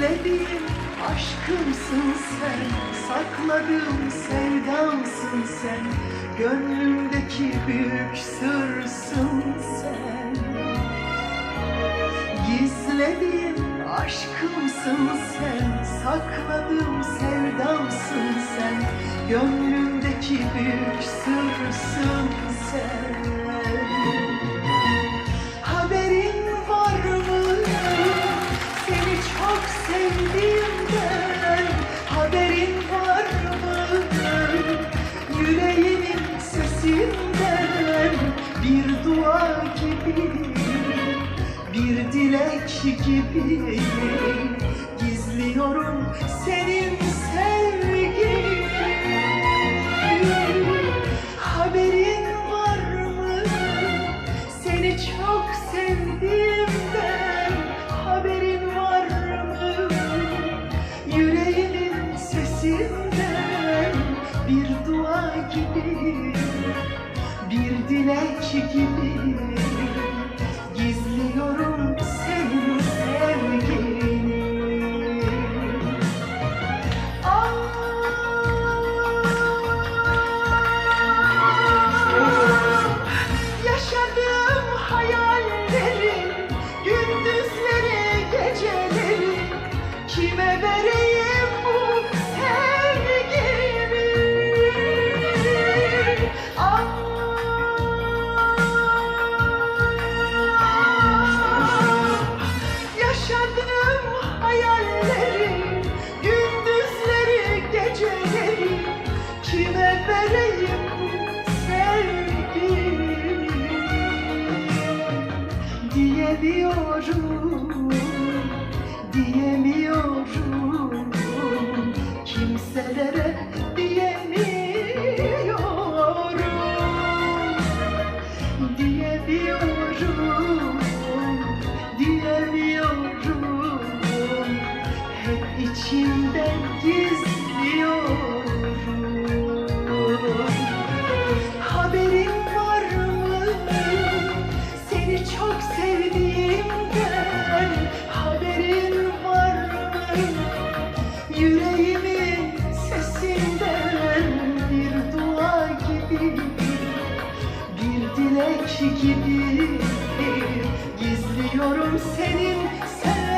sevdiğim aşkımsın sen Sakladığım sevdamsın sen Gönlümdeki büyük sırsın sen. Gizlediğim aşkımsın sen Sakladığım sevdamsın sen Gönlümdeki büyük sırsın sen Dilek gibi Gizliyorum senin sevgini Haberin var mı? Seni çok sevdiğimden haberin var mı? Yüreğimin sesinden bir dua gibi, bir dilek gibi Diyemiyorum Diyemiyorum Kimselere diyemiyorum. Diyemiyorum Diyemiyorum Hep içimden gizliyorum Yüreğimin sesinden Bir dua gibi Bir dilek gibi Gizliyorum senin sevgini